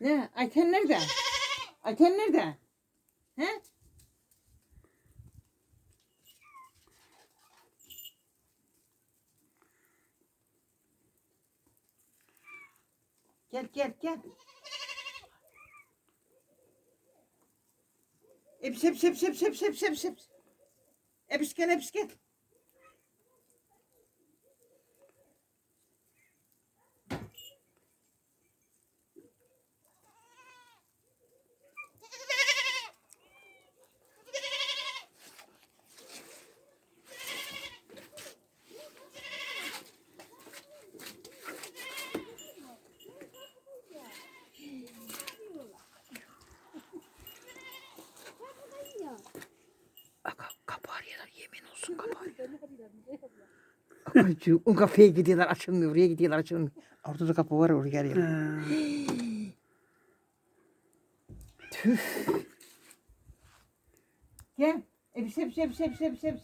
Ne? Ayten nerede? Ayten nerede? He? Gel gel gel. Epiş epiş epiş epiş epiş epiş epiş. Epiş gel epiş gel. Olsun kapı arıyorlar. o kafeye gidiyorlar açılmıyor. Oraya gidiyorlar açılmıyor. Orada da kapı var oraya geliyor. Tüh. Gel. Epiş epiş epiş epiş epiş.